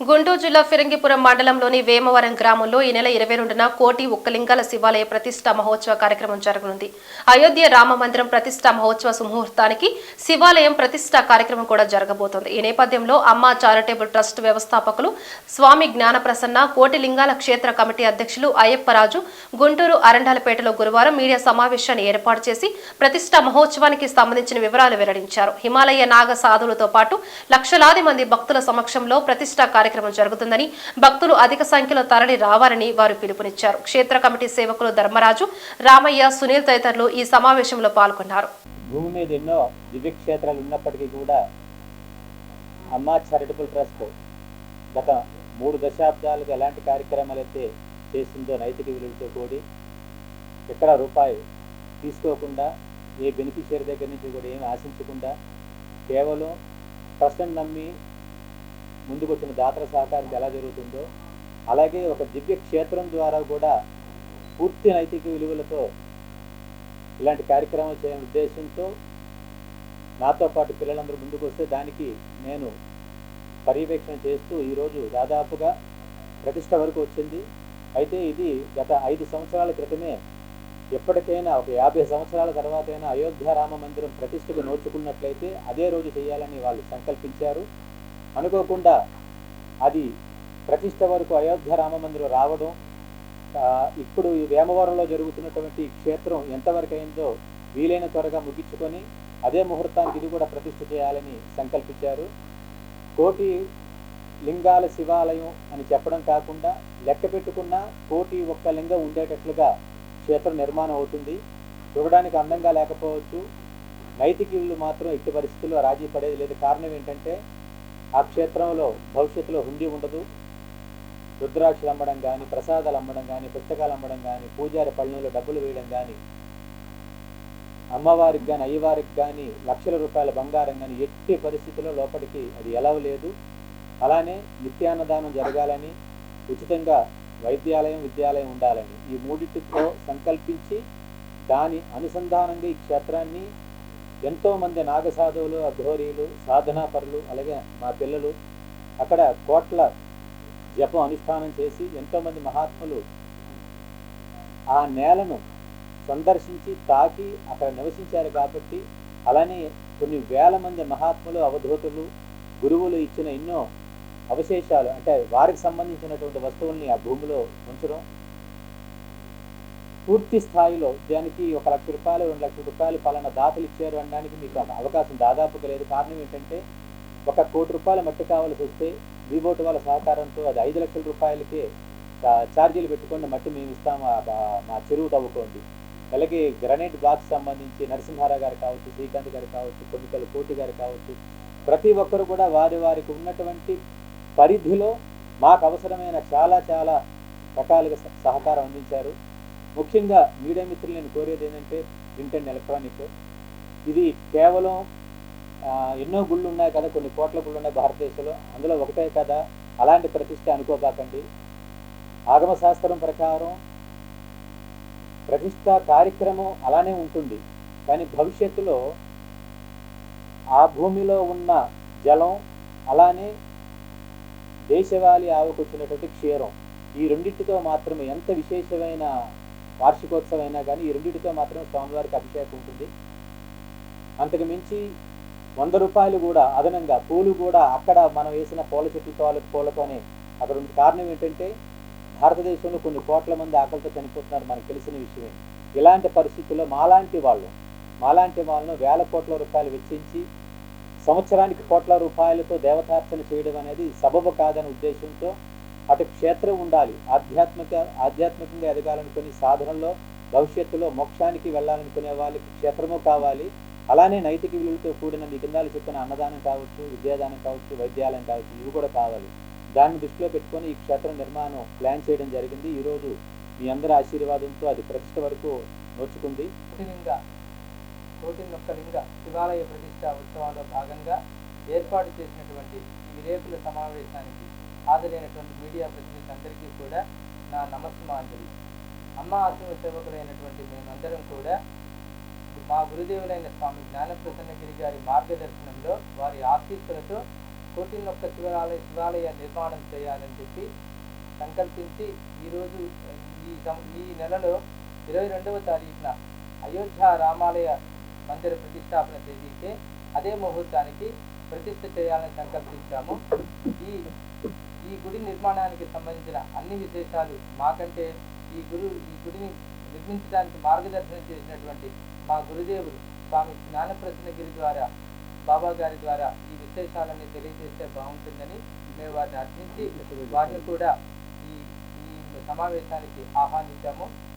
గుంటూరు జిల్లా ఫిరంగిపురం మండలంలోని వేమవరం గ్రామంలో ఈ నెల ఇరవై రెండున కోటి ఉక్కలింగాల శివాలయ ప్రతిష్ట మహోత్సవ కార్యక్రమం జరగనుంది. అయోధ్య రామ మందిరం ప్రతిష్ట మహోత్సవ సుముహూర్తానికి శివాలయం ప్రతిష్ట కార్యక్రమం కూడా జరగబోతోంది. ఈ నేపథ్యంలో అమ్మ చారిటబుల్ ట్రస్ట్ వ్యవస్థాపకులు స్వామి జ్ఞానప్రసన్న కోటి లింగాల క్షేత్ర కమిటీ అధ్యక్షులు అయ్యప్పరాజు గుంటూరు అరండాలపేటలో గురువారం మీడియా సమావేశాన్ని ఏర్పాటు చేసి ప్రతిష్ట మహోత్సవానికి సంబంధించిన వివరాలు వెల్లడించారు. హిమాలయ నాగ సాధులతో పాటు లక్షలాది మంది భక్తుల సమక్షంలో ప్రతిష్ట కార్యక్రమం జరుగుతుందని భక్తులు అధిక సంఖ్యలో తరలి రావాలని వారు పిలుపునిచ్చారు. క్షేత్ర కమిటీ సేవకులు ధర్మరాజు రామయ్య సునీల్ తదితరులు ఈ సమావేశంలో పాల్గొన్నారు. భూమి మీద ఎన్నో దివ్యక్షేత్రాలు ఉన్నప్పటికీ కూడా అమ్మా చారిటబుల్ ట్రస్ట్ గత మూడు దశాబ్దాలుగా ఎలాంటి కార్యక్రమాలు అయితే చేసిందో నైతిక విలువలతో కూడి ఎక్కడ రూపాయి తీసుకోకుండా ఏ బెనిఫిషియరీ దగ్గర నుంచి కూడా ఏమి ఆశించకుండా కేవలం ట్రస్ట్ని నమ్మి ముందుకొచ్చిన దాతల సహకారం ఎలా జరుగుతుందో అలాగే ఒక దివ్య క్షేత్రం ద్వారా కూడా పూర్తి నైతిక విలువలతో ఇలాంటి కార్యక్రమాలు చేయని ఉద్దేశంతో నాతో పాటు పిల్లలందరూ ముందుకు వస్తే దానికి నేను పర్యవేక్షణ చేస్తూ ఈరోజు దాదాపుగా ప్రతిష్ట వరకు వచ్చింది. అయితే ఇది గత ఐదు సంవత్సరాల క్రితమే ఎప్పటికైనా ఒక యాభై సంవత్సరాల తర్వాతైనా అయోధ్య రామ మందిరం ప్రతిష్టకు నోచుకున్నట్లయితే అదే రోజు చేయాలని వాళ్ళు సంకల్పించారు. అనుకోకుండా అది ప్రతిష్ట వరకు అయోధ్య రామ మందిరం రావడం ఇప్పుడు ఈ వేమవరంలో జరుగుతున్నటువంటి క్షేత్రం ఎంతవరకు అయిందో వీలైన త్వరగా ముగించుకొని అదే ముహూర్తానికి ఇది కూడా ప్రతిష్ఠ చేయాలని సంకల్పించారు. కోటి లింగాల శివాలయం అని చెప్పడం కాకుండా లెక్క పెట్టుకున్న కోటి ఒక్క లింగం ఉండేటట్లుగా క్షేత్రం నిర్మాణం అవుతుంది. చూడడానికి అందంగా లేకపోవచ్చు. నైతికీయులు మాత్రం ఎట్టి పరిస్థితుల్లో రాజీ పడేది లేదు. కారణం ఏంటంటే ఆ క్షేత్రంలో భవిష్యత్తులో హుండీ ఉండదు. రుద్రాక్షలు అమ్మడం కానీ ప్రసాదాలు అమ్మడం కానీ పుస్తకాలు అమ్మడం కానీ పూజారి పళ్ళలో డబ్బులు వేయడం కానీ అమ్మవారికి కానీ అయ్యవారికి కానీ లక్షల రూపాయల బంగారం కానీ ఎట్టి పరిస్థితుల్లో లోపలికి అది ఎలా లేదు. అలానే నిత్యాన్నదానం జరగాలని ఉచితంగా వైద్యాలయం విద్యాలయం ఉండాలని ఈ మూడింటితో సంకల్పించి దాని అనుసంధానంగా ఈ క్షేత్రాన్ని ఎంతో మంది నాగసాధువులు అఘోరీలు సాధనాపరులు అలాగే మా పిల్లలు అక్కడ కోట్ల జపం అనుష్ఠానం చేసి ఎంతోమంది మహాత్ములు ఆ నేలను సందర్శించి తాకి అక్కడ నివసించారు కాబట్టి అలానే కొన్ని వేల మంది మహాత్ములు అవధూతులు గురువులు ఇచ్చిన ఎన్నో అవశేషాలు అంటే వారికి సంబంధించినటువంటి వస్తువుల్ని ఆ భూమిలో ఉంచడం పూర్తి స్థాయిలో దానికి ఒక లక్ష రూపాయలు రెండు లక్షల రూపాయలు పలానా దాతలు ఇచ్చారు అనడానికి మీకు అవకాశం దాదాపుగా లేదు. కారణం ఏంటంటే ఒక కోటి రూపాయల మట్టి కావాల్సి వస్తే బోటు వాళ్ళ సహకారంతో అది ఐదు లక్షల రూపాయలకే ఛార్జీలు పెట్టుకొని మట్టి మేము ఇస్తాము. మా చెరువు తవ్వుకోండి. అలాగే గ్రనైట్ బ్లాక్స్ సంబంధించి నరసింహారావు గారు కావచ్చు శ్రీకాంత్ గారు కావచ్చు కొన్నికల కోటి గారు కావచ్చు ప్రతి ఒక్కరు కూడా వారి వారికి ఉన్నటువంటి పరిధిలో మాకు అవసరమైన చాలా చాలా రకాలుగా స- సహకారం అందించారు. ముఖ్యంగా మీడియా మిత్రులు నేను కోరేది ఏంటంటే ప్రింట్ అండ్ ఎలక్ట్రానిక్ ఇది కేవలం ఎన్నో గుళ్ళు ఉన్నాయి కదా కొన్ని కోట్ల గుళ్ళు ఉన్నాయి భారతదేశంలో. అందులో ఒకటే కదా అలాంటి ప్రతిష్ట అనుకోబాకండి. ఆగమశాస్త్రం ప్రకారం ప్రతిష్ట కార్యక్రమం అలానే ఉంటుంది. కానీ భవిష్యత్తులో ఆ భూమిలో ఉన్న జలం అలానే దేశవాళీ ఆవుకు వచ్చినటువంటి క్షీరం. ఈ రెండింటితో మాత్రమే ఎంత విశేషమైన వార్షికోత్సవం అయినా కానీ ఈ రెండింటితో మాత్రం స్వామివారికి అభిషేకం ఉంటుంది. అంతకు మించి వంద రూపాయలు కూడా అదనంగా పూలు కూడా అక్కడ మనం వేసిన పూల చెట్లతో పూలతోనే అక్కడ ఉన్న కారణం ఏంటంటే భారతదేశంలో కొన్ని కోట్ల మంది ఆకలితో చనిపోతున్నారు మనకు తెలిసిన విషయమే. ఇలాంటి పరిస్థితుల్లో మాలాంటి వాళ్ళు మాలాంటి వాళ్ళను వేల కోట్ల రూపాయలు వెచ్చించి సంవత్సరానికి కోట్ల రూపాయలతో దేవతార్చన చేయడం అనేది సబబు కాదనే ఉద్దేశంతో అటు క్షేత్రం ఉండాలి. ఆధ్యాత్మిక ఆధ్యాత్మికంగా ఎదగాలనుకుని సాధనలో భవిష్యత్తులో మోక్షానికి వెళ్ళాలనుకునే వాళ్ళకి క్షేత్రము కావాలి. అలానే నైతిక విలువలతో కూడిన మీ కిందాలు చెప్పిన అన్నదానం కావచ్చు విద్యాదానం కావచ్చు వైద్యాలయం కావచ్చు ఇవి కూడా కావాలి. దాన్ని దృష్టిలో పెట్టుకొని ఈ క్షేత్ర నిర్మాణం ప్లాన్ చేయడం జరిగింది. ఈరోజు మీ అందరి ఆశీర్వాదంతో అది ప్రతిష్ట వరకు నోచుకుంది. కోటిలింగ కోటి శివాలయ ప్రతిష్ట ఉత్సవాల్లో భాగంగా ఏర్పాటు చేసినటువంటి ఈ విలేకుల సమావేశానికి హాజరైనటువంటి మీడియా ప్రతినిధులందరికీ కూడా నా నమస్మాంజలి అమ్మ ఆశ్రమ సేవకులైనటువంటి మేమందరం కూడా మా గురుదేవులైన స్వామి జ్ఞానప్రసన్నగిరి గారి మార్గదర్శనంలో వారి ఆశీస్సులతో కోటిన్నొక్క శివాలయ శివాలయ నిర్మాణం చేయాలని చెప్పి సంకల్పించి ఈరోజు ఈ సం- ఈ నెలలో ఇరవై రెండవ తారీఖున అయోధ్య రామాలయ మందిర ప్రతిష్టాపన తేదీకే అదే ముహూర్తానికి ప్రతిష్ఠ చేయాలని సంకల్పించాము. ఈ ఈ గుడి నిర్మాణానికి సంబంధించిన అన్ని విశేషాలు మాకంటే ఈ గురు ఈ గుడిని నిర్మించడానికి మార్గదర్శనం చేసినటువంటి మా గురుదేవులు స్వామి జ్ఞానప్రసన్నగిరి ద్వారా బాబా గారి ద్వారా ఈ విశేషాలన్నీ తెలియజేస్తే బాగుంటుందని మేము వారిని అర్పించి వారిని కూడా ఈ ఈ సమావేశానికి ఆహ్వానించాము.